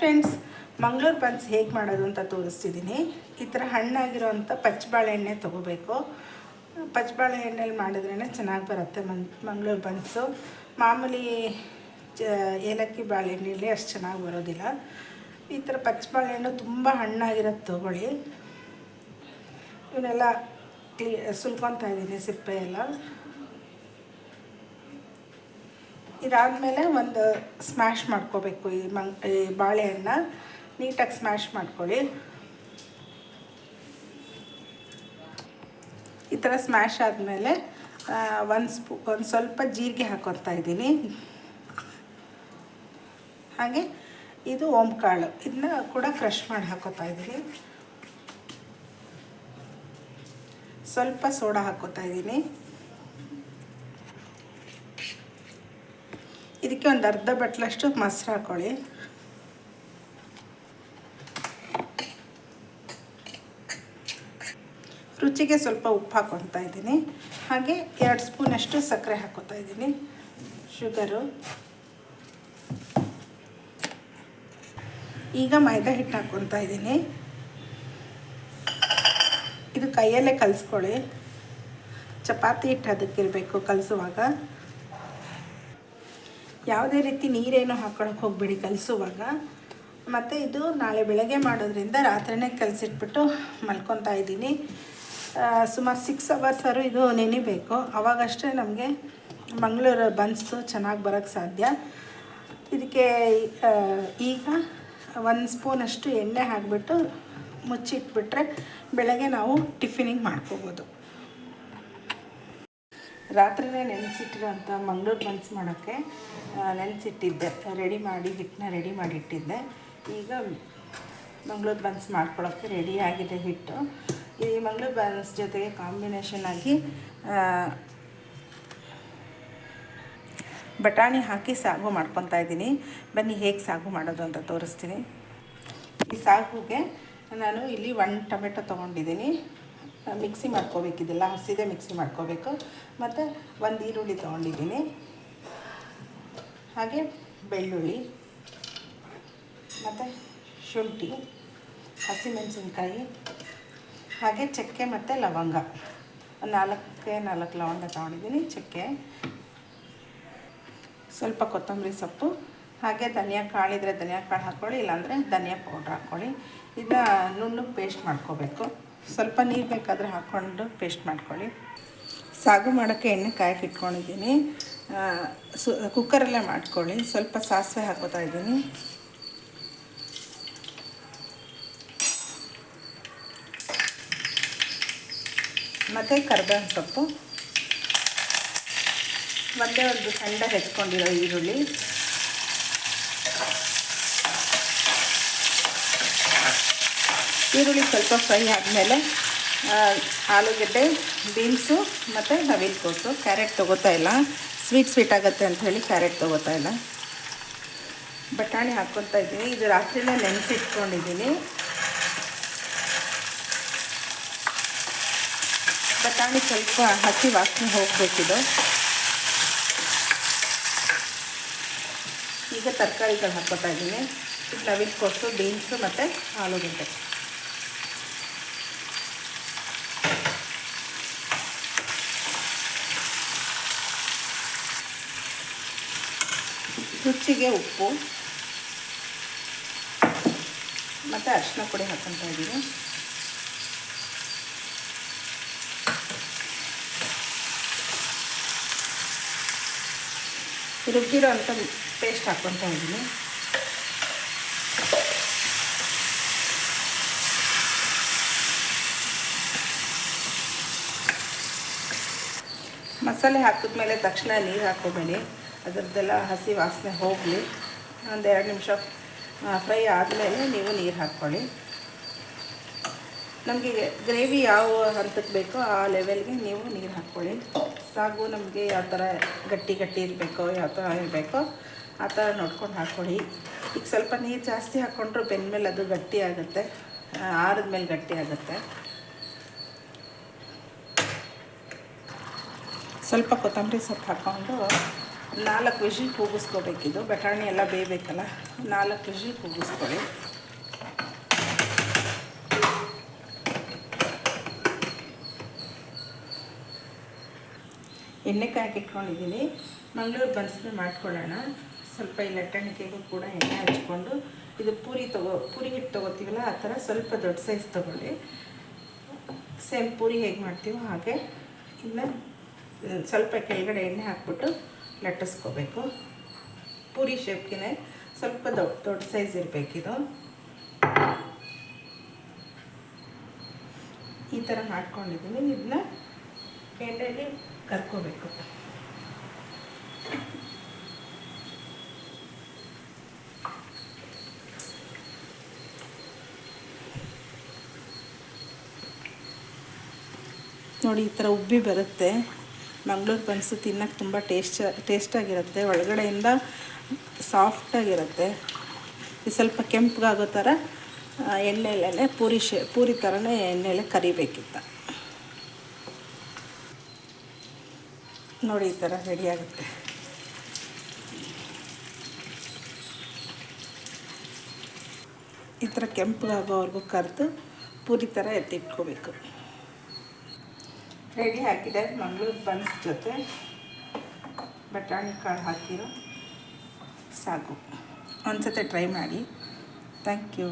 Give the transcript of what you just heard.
Friends Mangaluru buns ಹೇಗೆ ಮಾಡೋದು ಅಂತ ತೋರಿಸ್ತಿದ್ದೀನಿ ಈ ಥರ ಹಣ್ಣಾಗಿರೋವಂಥ ಪಚ್ಚಬಾಳೆಹಣ್ಣೆ ತೊಗೋಬೇಕು. ಪಚ್ಚಬಾಳೆಹಣ್ಣಲ್ಲಿ ಮಾಡಿದ್ರೇ ಚೆನ್ನಾಗಿ ಬರುತ್ತೆ ಮಂಗಳೂರು ಬನ್ಸು ಮಾಮೂಲಿ ಚ ಏಲಕ್ಕಿ ಬಾಳೆಹಣ್ಣಲ್ಲಿ ಅಷ್ಟು ಚೆನ್ನಾಗಿ ಬರೋದಿಲ್ಲ. ಈ ಥರ ಪಚ್ಚಬಾಳೆಹಣ್ಣು ತುಂಬ ಹಣ್ಣಾಗಿರೋದು ತೊಗೊಳ್ಳಿ. ಇವನ್ನೆಲ್ಲ ಕ್ಲೀ, ಸುಲ್ಕೊತಾ ಇದ್ದೀನಿ ಸಿಪ್ಪೆ ಎಲ್ಲ ಇದಾದಮೇಲೆ ಒಂದು ಸ್ಮ್ಯಾಶ್ ಮಾಡ್ಕೋಬೇಕು ಈ ಮಂಗ್, ಈ ಬಾಳೆಹಣ್ಣ. ನೀಟಾಗಿ ಸ್ಮ್ಯಾಶ್ ಮಾಡ್ಕೊಳ್ಳಿ. ಈ ಥರ ಸ್ಮ್ಯಾಶ್ ಆದಮೇಲೆ ಒಂದು ಸ್ಪೂ, ಒಂದು ಸ್ವಲ್ಪ ಜೀರಿಗೆ ಹಾಕೊತಾ ಇದ್ದೀನಿ. ಹಾಗೆ ಇದು ಓಂಕಾಳು. ಇದನ್ನ ಕೂಡ ಕ್ರಷ್ ಮಾಡಿ ಹಾಕೋತಾ ಇದ್ದೀನಿ. ಸ್ವಲ್ಪ ಸೋಡಾ ಹಾಕೋತಾ ಇದ್ದೀನಿ. ಒಂದು ಅರ್ಧ ಬಟ್ಲಷ್ಟು ಮೊಸರು ಹಾಕೊಳ್ಳಿ. ರುಚಿಗೆ ಸ್ವಲ್ಪ ಉಪ್ಪು ಹಾಕೊತಾ ಇದ್ದೀನಿ. ಹಾಗೆ ಎರಡು ಸ್ಪೂನಷ್ಟು ಸಕ್ಕರೆ ಹಾಕೋತಾ ಇದ್ದೀನಿ. ಶುಗರು. ಈಗ ಮೈದಾ ಹಿಟ್ಟು ಹಾಕ್ಕೊತಾ ಇದ್ದೀನಿ. ಇದು ಕೈಯಲ್ಲೇ ಕಲಿಸ್ಕೊಳ್ಳಿ. ಚಪಾತಿ ಹಿಟ್ಟು ಅದಕ್ಕಿರಬೇಕು ಕಲಿಸುವಾಗ. ಯಾವುದೇ ರೀತಿ ನೀರೇನು ಹಾಕೊಳಕ್ಕೆ ಹೋಗ್ಬೇಡಿ ಕಲಿಸುವಾಗ. ಮತ್ತು ಇದು ನಾಳೆ ಬೆಳಗ್ಗೆ ಮಾಡೋದ್ರಿಂದ ರಾತ್ರಿನೇ ಕಲಸಿಟ್ಬಿಟ್ಟು ಮಲ್ಕೊತಾ ಇದ್ದೀನಿ. ಸುಮಾರು ಸಿಕ್ಸ್ ಅವರ್ಸರು ಇದು ನೆನಿಬೇಕು. ಅವಾಗಷ್ಟೇ ನಮಗೆ ಮಂಗಳೂರು ಬನ್ಸು ಚೆನ್ನಾಗಿ ಬರೋಕ್ಕೆ ಸಾಧ್ಯ. ಇದಕ್ಕೆ ಈಗ ಒಂದು ಸ್ಪೂನಷ್ಟು ಎಣ್ಣೆ ಹಾಕಿಬಿಟ್ಟು ಮುಚ್ಚಿಟ್ಬಿಟ್ರೆ ಬೆಳಗ್ಗೆ ನಾವು ಟಿಫಿನಿಗೆ ಮಾಡ್ಕೋಬೋದು. ರಾತ್ರಿನೇ ನೆನೆಸಿಟ್ಟಿರೋಂಥ ಮಂಗ್ಳೂರು ಬನ್ಸ್ ಮಾಡೋಕ್ಕೆ ನೆನೆಸಿಟ್ಟಿದ್ದೆ. ರೆಡಿ ಮಾಡಿ, ಹಿಟ್ಟನ್ನ ರೆಡಿ ಮಾಡಿಟ್ಟಿದ್ದೆ ಈಗ ಮಂಗ್ಳೂರು ಬನ್ಸ್ ಮಾಡ್ಕೊಳ್ಳೋಕ್ಕೆ ರೆಡಿ ಆಗಿದೆ ಹಿಟ್ಟು. ಈ ಮಂಗ್ಳೂರು ಬನ್ಸ್ ಜೊತೆಗೆ ಕಾಂಬಿನೇಷನ್ ಆಗಿ ಬಟಾಣಿ ಹಾಕಿ ಸಾಗು ಮಾಡ್ಕೊತಾ ಇದ್ದೀನಿ. ಬನ್ನಿ, ಹೇಗೆ ಸಾಗು ಮಾಡೋದು ಅಂತ ತೋರಿಸ್ತೀನಿ. ಈ ಸಾಗುಗೆ ನಾನು ಇಲ್ಲಿ ಒಂದು ಟೊಮೆಟೊ ತೊಗೊಂಡಿದ್ದೀನಿ. ಮಿಕ್ಸಿ ಮಾಡ್ಕೋಬೇಕಿದೆಲ್ಲ ಹಸಿದೆ ಮಿಕ್ಸಿ ಮಾಡ್ಕೋಬೇಕು. ಮತ್ತು ಒಂದು ಈರುಳ್ಳಿ ತೊಗೊಂಡಿದ್ದೀನಿ. ಹಾಗೆ ಬೆಳ್ಳುಳ್ಳಿ, ಮತ್ತು ಶುಂಠಿ, ಹಸಿಮೆಣಸಿನ್ಕಾಯಿ, ಹಾಗೆ ಚಕ್ಕೆ ಮತ್ತು ಲವಂಗ. ನಾಲ್ಕೇ ನಾಲ್ಕು ಲವಂಗ ತೊಗೊಂಡಿದ್ದೀನಿ ಚಕ್ಕೆ. ಸ್ವಲ್ಪ ಕೊತ್ತಂಬರಿ ಸೊಪ್ಪು, ಹಾಗೆ ಧನಿಯಾ ಕಾಳಿದ್ರೆ ಧನಿಯಾ ಕಾಳು ಹಾಕ್ಕೊಳ್ಳಿ ಇಲ್ಲಾಂದರೆ ಧನಿಯಾ ಪೌಡ್ರ್ ಹಾಕ್ಕೊಳ್ಳಿ ಇದನ್ನ ನುಣ್ಣಗೆ ಪೇಸ್ಟ್ ಮಾಡ್ಕೋಬೇಕು. ಸ್ವಲ್ಪ ನೀರು ಬೇಕಾದರೆ ಹಾಕ್ಕೊಂಡು ಪೇಸ್ಟ್ ಮಾಡ್ಕೊಳ್ಳಿ. ಸಾಗು ಮಾಡೋಕ್ಕೆ ಎಣ್ಣೆ ಕಾಯಕ್ಕೆ ಇಟ್ಕೊಂಡಿದ್ದೀನಿ. ಸು, ಕುಕ್ಕರಲ್ಲೇ ಮಾಡ್ಕೊಳ್ಳಿ. ಸ್ವಲ್ಪ ಸಾಸಿವೆ ಹಾಕೋತಾ ಇದ್ದೀನಿ. ಮತ್ತು ಕರ್ಬೇವಿನ ಸೊಪ್ಪು. ಒಂದೇ ಒಂದು ಸಣ್ಣ ಹೆಚ್ಕೊಂಡಿರೋ ಈರುಳ್ಳಿ. ಈರುಳ್ಳಿ ಸ್ವಲ್ಪ ಫ್ರೈ ಆದಮೇಲೆ ಆಲೂಗಡ್ಡೆ, ಬೀನ್ಸು ಮತ್ತು ನವಿಲ್ಕೋಸು ಕ್ಯಾರೆಟ್ ತೊಗೋತಾ ಇಲ್ಲ. ಸ್ವೀಟ್ ಸ್ವೀಟ್ ಆಗುತ್ತೆ ಅಂತ ಹೇಳಿ ಕ್ಯಾರೆಟ್ ತೊಗೋತಾ ಇಲ್ಲ. ಬಟಾಣಿ ಹಾಕ್ಕೊತಾ ಇದ್ದೀನಿ. ಇದು ರಾತ್ರಿನೇ ನೆನೆಸಿಟ್ಕೊಂಡಿದ್ದೀನಿ ಬಟಾಣಿ ಸ್ವಲ್ಪ ಹಸಿ ವಾಸನೆ ಹೋಗಬೇಕಿದು. ಈಗ ತರಕಾರಿಗಳು ಹಾಕ್ಕೊತಾ ಇದ್ದೀನಿ. ನವಿಲ್ಕೋಸು ಬೀನ್ಸು ಮತ್ತು ಆಲೂಗಡ್ಡೆ. ರುಚಿಗೆ ಉಪ್ಪು. ಮತ್ತು ಅರಿಶಿನ ಪುಡಿ ಹಾಕ್ಕೊತಾ ಇದ್ದೀನಿ. ರುಬ್ಬಿರೋ ಅಂಥ ಪೇಸ್ಟ್ ಹಾಕ್ಕೊತಾ ಇದ್ದೀನಿ. ಮಸಾಲೆ ಹಾಕಿದ್ಮೇಲೆ ತಕ್ಷಣ ನೀರು ಹಾಕೋಬೇಡಿ. ಅದರದ್ದೆಲ್ಲ ಹಸಿ ವಾಸನೆ ಹೋಗಲಿ. ಒಂದೆರಡು ನಿಮಿಷ ಫ್ರೈ ಆದಮೇಲೆ ನೀವು ನೀರು ಹಾಕ್ಕೊಳ್ಳಿ. ನಮಗೆ ಗ್ರೇವಿ ಯಾವ ಹಂತಕ್ಕೆ ಬೇಕೋ ಆ ಲೆವೆಲ್ಗೆ ನೀವು ನೀರು ಹಾಕ್ಕೊಳ್ಳಿ. ಸಾಗು ನಮಗೆ ಯಾವ ಥರ ಗಟ್ಟಿ ಗಟ್ಟಿ ಇರಬೇಕೋ, ಯಾವ ಥರ ಇರಬೇಕೋ ಆ ಥರ ನೋಡ್ಕೊಂಡು ಹಾಕ್ಕೊಳ್ಳಿ. ಈಗ ಸ್ವಲ್ಪ ನೀರು ಜಾಸ್ತಿ ಹಾಕ್ಕೊಂಡ್ರು ಬೆಂದಮೇಲೆ ಅದು ಗಟ್ಟಿ ಆಗುತ್ತೆ. ಆರಿದ್ಮೇಲೆ ಗಟ್ಟಿ ಆಗುತ್ತೆ. ಸ್ವಲ್ಪ ಕೊತ್ತಂಬರಿ ಸೊಪ್ಪು ಹಾಕ್ಕೊಂಡು ನಾಲ್ಕು ವಿಷಿಲ್ ಕೂಗಿಸ್ಕೋಬೇಕಿದು ಬಟಾಣಿ ಎಲ್ಲ ಬೇಯಬೇಕಲ್ಲ? ನಾಲ್ಕು ವಿಷಿಲ್ ಕೂಗಿಸ್ಕೊಳ್ಳಿ ಎಣ್ಣೆ ಕಾಯಕ್ಕೆ ಇಟ್ಕೊಂಡಿದ್ದೀನಿ ಮಂಗಳೂರು ಬನ್ಸ್ನ ಮಾಡ್ಕೊಳ್ಳೋಣ. ಸ್ವಲ್ಪ ಈ ಲಟ್ಟಣಿಕೆಗೂ ಕೂಡ ಎಣ್ಣೆ ಹಚ್ಕೊಂಡು ಇದು ಪೂರಿ ತಗೋ, ಪೂರಿ ಹಿಟ್ಟು ತೊಗೋತೀವಲ್ಲ, ಆ ಥರ ಸ್ವಲ್ಪ ದೊಡ್ಡ ಸೈಜ್ ತೊಗೊಳ್ಳಿ. ಸೇಮ್ ಪೂರಿ ಹೇಗೆ ಮಾಡ್ತೀವೋ ಹಾಗೆ. ಇನ್ನು ಸ್ವಲ್ಪ ಕೆಳಗಡೆ ಎಣ್ಣೆ ಹಾಕ್ಬಿಟ್ಟು ಲಟ್ಟಿಸ್ಕೋಬೇಕು ಪೂರಿ ಶೇಪ್ಗೆ ಸ್ವಲ್ಪ ದೊಡ್ಡ ದೊಡ್ಡ ಸೈಜ್ ಇರಬೇಕಿದು. ಈ ಥರ ಮಾಡ್ಕೊಂಡಿದ್ದೀನಿ. ಇದನ್ನ ಎಣ್ಣೆಯಲ್ಲಿ ಕರ್ಕೋಬೇಕು. ನೋಡಿ, ಈ ಥರ ಉಬ್ಬಿ ಬರುತ್ತೆ. ಮಂಗಳೂರು ಬನ್ಸು ತಿನ್ನೋಕ್ಕೆ ತುಂಬ ಟೇಸ್ಟ್, ಟೇಸ್ಟಾಗಿರುತ್ತೆ. ಒಳಗಡೆಯಿಂದ ಸಾಫ್ಟಾಗಿರುತ್ತೆ ಇದು ಸ್ವಲ್ಪ ಕೆಂಪಗಾಗೋ ಥರ ಎಣ್ಣೆಲೇ ಪೂರಿ ಶೇ, ಪೂರಿ ಥರನೇ ಎಣ್ಣೆಲೆ ಕರಿಬೇಕಿತ್ತ. ನೋಡಿ ಈ ಥರ ರೆಡಿ ಆಗುತ್ತೆ. ಈ ಥರ ಕೆಂಪಗಾಗೋವರೆಗೂ ಕರೆದು ಪೂರಿ ಥರ ಎತ್ತಿಟ್ಕೋಬೇಕು. ರೆಡಿ ಹಾಕಿದೆ. ಮಂಗಳೂರು ಬನ್ಸ್ ಜೊತೆ ಬಟಾಣಿ ಕಾಳು ಹಾಕಿರೋ ಸಾಕು ಒಂದು ಒಂದ್ಸತಿ ಟ್ರೈ ಮಾಡಿ. Thank you.